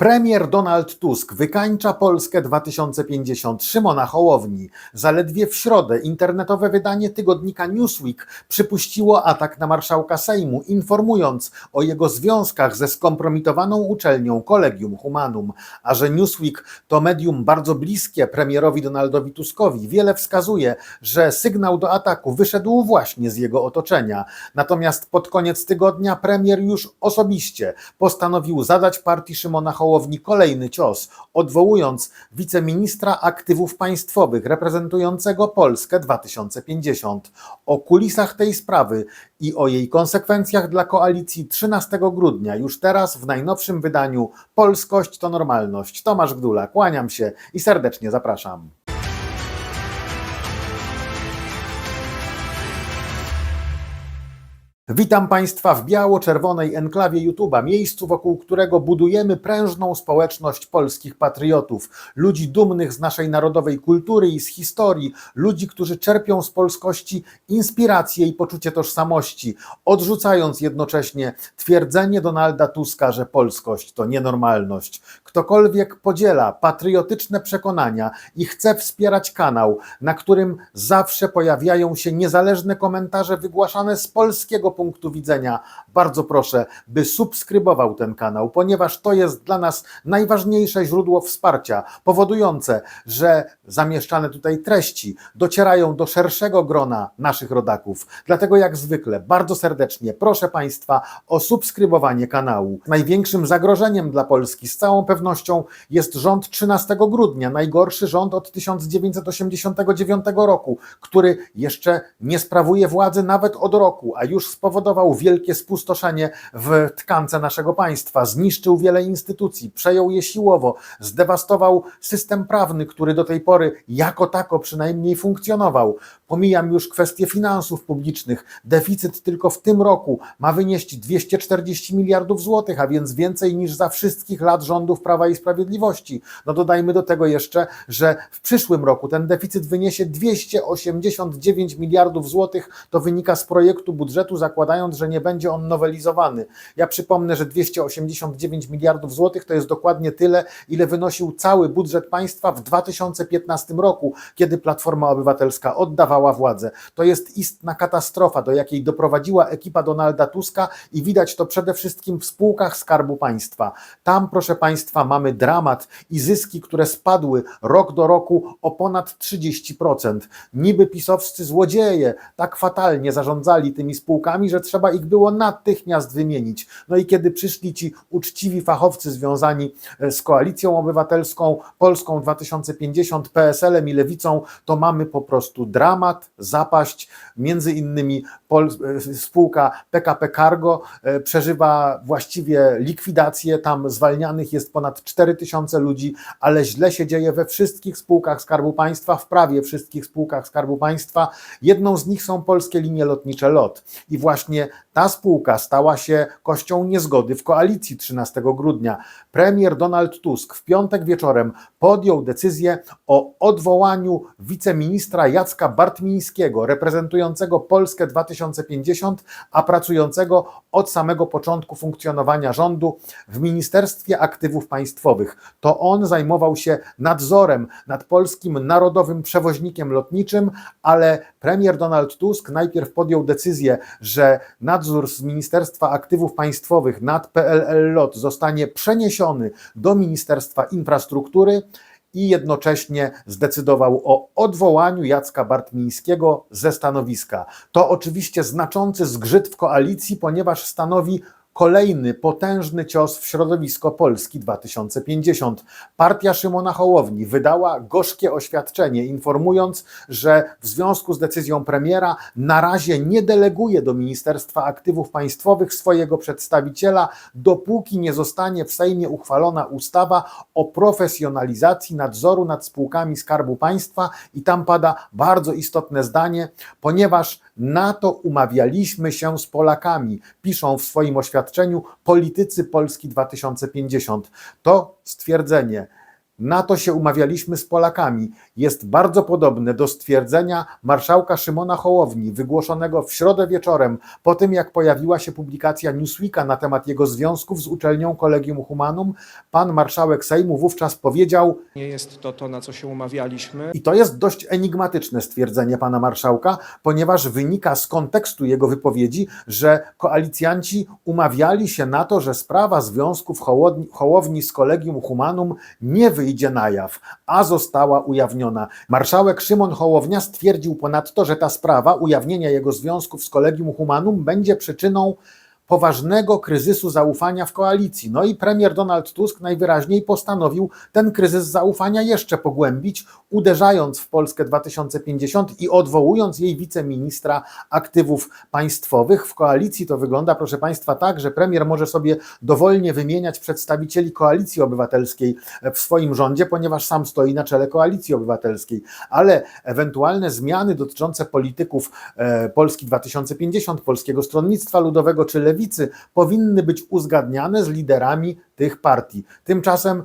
Premier Donald Tusk wykańcza Polskę 2050 Szymona Hołowni. Zaledwie w środę internetowe wydanie tygodnika Newsweek przypuściło atak na marszałka Sejmu, informując o jego związkach ze skompromitowaną uczelnią Collegium Humanum. A że Newsweek to medium bardzo bliskie premierowi Donaldowi Tuskowi, wiele wskazuje, że sygnał do ataku wyszedł właśnie z jego otoczenia. Natomiast pod koniec tygodnia premier już osobiście postanowił zadać partii Szymona Hołowni kolejny cios, odwołując wiceministra aktywów państwowych reprezentującego Polskę 2050. O kulisach tej sprawy i o jej konsekwencjach dla koalicji 13 grudnia, już teraz w najnowszym wydaniu Polskość to normalność. Tomasz Gdula, kłaniam się i serdecznie zapraszam. Witam Państwa w biało-czerwonej enklawie YouTube'a, miejscu wokół którego budujemy prężną społeczność polskich patriotów, ludzi dumnych z naszej narodowej kultury i z historii, ludzi, którzy czerpią z polskości inspirację i poczucie tożsamości, odrzucając jednocześnie twierdzenie Donalda Tuska, że polskość to nienormalność. Ktokolwiek podziela patriotyczne przekonania i chce wspierać kanał, na którym zawsze pojawiają się niezależne komentarze wygłaszane z polskiego punktu widzenia, bardzo proszę, by subskrybował ten kanał, ponieważ to jest dla nas najważniejsze źródło wsparcia, powodujące, że zamieszczane tutaj treści docierają do szerszego grona naszych rodaków. Dlatego, jak zwykle, bardzo serdecznie proszę Państwa o subskrybowanie kanału. Największym zagrożeniem dla Polski z całą pewnością jest rząd 13 grudnia, najgorszy rząd od 1989 roku, który jeszcze nie sprawuje władzy nawet od roku, a już spowodował wielkie spustoszenie w tkance naszego państwa, zniszczył wiele instytucji, przejął je siłowo, zdewastował system prawny, który do tej pory jako tako przynajmniej funkcjonował. Pomijam już kwestie finansów publicznych. Deficyt tylko w tym roku ma wynieść 240 miliardów złotych, a więc więcej niż za wszystkich lat rządów Prawa i Sprawiedliwości. No dodajmy do tego jeszcze, że w przyszłym roku ten deficyt wyniesie 289 miliardów złotych. To wynika z projektu budżetu, zakładając, że nie będzie on nowelizowany. Ja przypomnę, że 289 miliardów złotych to jest dokładnie tyle, ile wynosił cały budżet państwa w 2015 roku, kiedy Platforma Obywatelska oddawała władzę. To jest istna katastrofa, do jakiej doprowadziła ekipa Donalda Tuska i widać to przede wszystkim w spółkach Skarbu Państwa. Tam, proszę Państwa, mamy dramat i zyski, które spadły rok do roku o ponad 30%. Niby pisowscy złodzieje tak fatalnie zarządzali tymi spółkami, że trzeba ich było natychmiast wymienić. No i kiedy przyszli ci uczciwi fachowcy związani e, z Koalicją Obywatelską, Polską 2050, PSL-em i Lewicą, to mamy po prostu dramat, zapaść. Między innymi Pol, e, spółka PKP Cargo e, przeżywa właściwie likwidację, tam zwalnianych jest ponad 4 tysiące ludzi, ale źle się dzieje we wszystkich spółkach Skarbu Państwa, w prawie wszystkich spółkach Skarbu Państwa. Jedną z nich są polskie linie lotnicze LOT. I właśnie ta spółka stała się kością niezgody w koalicji 13 grudnia. Premier Donald Tusk w piątek wieczorem podjął decyzję o odwołaniu wiceministra Jacka Bartmińskiego, reprezentującego Polskę 2050, a pracującego od samego początku funkcjonowania rządu w Ministerstwie Aktywów Państwowych. To on zajmował się nadzorem nad polskim narodowym przewoźnikiem lotniczym, ale premier Donald Tusk najpierw podjął decyzję, że nadzór z Ministerstwa Aktywów Państwowych nad PLL LOT zostanie przeniesiony do Ministerstwa Infrastruktury i jednocześnie zdecydował o odwołaniu Jacka Bartmińskiego ze stanowiska. To oczywiście znaczący zgrzyt w koalicji, ponieważ stanowi kolejny potężny cios w środowisko Polski 2050. Partia Szymona Hołowni wydała gorzkie oświadczenie, informując, że w związku z decyzją premiera na razie nie deleguje do Ministerstwa Aktywów Państwowych swojego przedstawiciela, dopóki nie zostanie w Sejmie uchwalona ustawa o profesjonalizacji nadzoru nad spółkami Skarbu Państwa i tam pada bardzo istotne zdanie, ponieważ na to umawialiśmy się z Polakami, piszą w swoim oświadczeniu politycy Polski 2050. To stwierdzenie Na to się umawialiśmy z Polakami. Jest bardzo podobne do stwierdzenia marszałka Szymona Hołowni, wygłoszonego w środę wieczorem, po tym jak pojawiła się publikacja Newsweeka na temat jego związków z uczelnią Collegium Humanum. Pan marszałek Sejmu wówczas powiedział, Nie jest to to, na co się umawialiśmy. i to jest dość enigmatyczne stwierdzenie pana marszałka, ponieważ wynika z kontekstu jego wypowiedzi, że koalicjanci umawiali się na to, że sprawa związków Hołowni, z Collegium Humanum nie wyjdzie na jaw, a została ujawniona. Marszałek Szymon Hołownia stwierdził ponadto, że ta sprawa ujawnienia jego związków z Collegium Humanum będzie przyczyną poważnego kryzysu zaufania w koalicji. No i premier Donald Tusk najwyraźniej postanowił ten kryzys zaufania jeszcze pogłębić, uderzając w Polskę 2050 i odwołując jej wiceministra aktywów państwowych. W koalicji to wygląda, proszę Państwa, tak, że premier może sobie dowolnie wymieniać przedstawicieli koalicji obywatelskiej w swoim rządzie, ponieważ sam stoi na czele koalicji obywatelskiej, ale ewentualne zmiany dotyczące polityków e, Polski 2050, Polskiego Stronnictwa Ludowego czy Lewicy powinny być uzgadniane z liderami tych partii. Tymczasem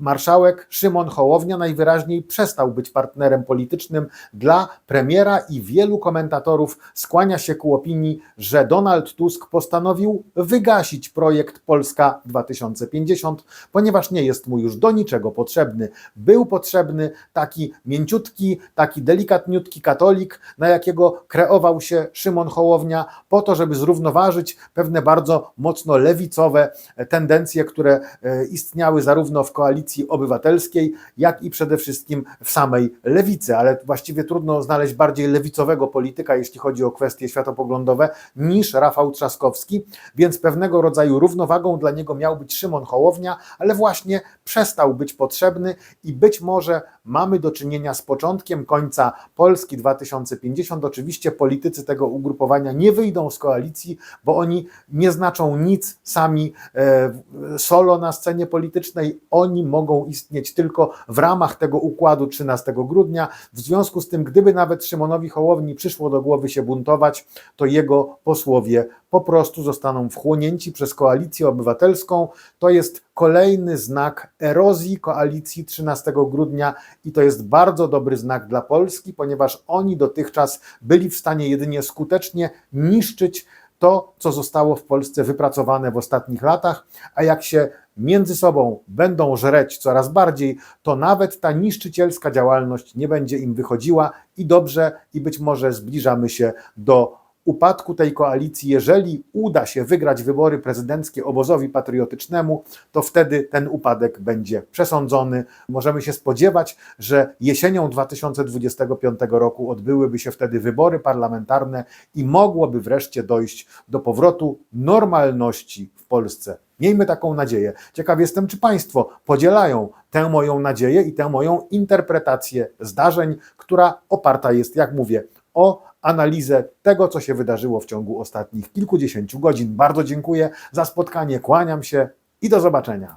marszałek Szymon Hołownia najwyraźniej przestał być partnerem politycznym dla premiera i wielu komentatorów skłania się ku opinii, że Donald Tusk postanowił wygasić projekt Polska 2050, ponieważ nie jest mu już do niczego potrzebny. Był potrzebny taki mięciutki, taki delikatniutki katolik, na jakiego kreował się Szymon Hołownia, po to, żeby zrównoważyć pewne bardzo mocno lewicowe tendencje, które e, istniały zarówno w koalicji obywatelskiej, jak i przede wszystkim w samej lewicy, ale właściwie trudno znaleźć bardziej lewicowego polityka, jeśli chodzi o kwestie światopoglądowe, niż Rafał Trzaskowski, więc pewnego rodzaju równowagą dla niego miał być Szymon Hołownia, ale właśnie przestał być potrzebny i być może mamy do czynienia z początkiem końca Polski 2050. Oczywiście politycy tego ugrupowania nie wyjdą z koalicji, bo oni nie znaczą nic sami e, solo na scenie politycznej. Oni mogą istnieć tylko w ramach tego układu 13 grudnia. W związku z tym, gdyby nawet Szymonowi Hołowni przyszło do głowy się buntować, to jego posłowie po prostu zostaną wchłonięci przez koalicję obywatelską. To jest kolejny znak erozji koalicji 13 grudnia i to jest bardzo dobry znak dla Polski, ponieważ oni dotychczas byli w stanie jedynie skutecznie niszczyć to, co zostało w Polsce wypracowane w ostatnich latach, a jak się między sobą będą żreć coraz bardziej, to nawet ta niszczycielska działalność nie będzie im wychodziła i dobrze, i być może zbliżamy się do upadku tej koalicji, jeżeli uda się wygrać wybory prezydenckie obozowi patriotycznemu, to wtedy ten upadek będzie przesądzony. Możemy się spodziewać, że jesienią 2025 roku odbyłyby się wtedy wybory parlamentarne i mogłoby wreszcie dojść do powrotu normalności w Polsce. Miejmy taką nadzieję. Ciekaw jestem, czy Państwo podzielają tę moją nadzieję i tę moją interpretację zdarzeń, która oparta jest, jak mówię, o analizę tego, co się wydarzyło w ciągu ostatnich kilkudziesięciu godzin. Bardzo dziękuję za spotkanie, kłaniam się i do zobaczenia.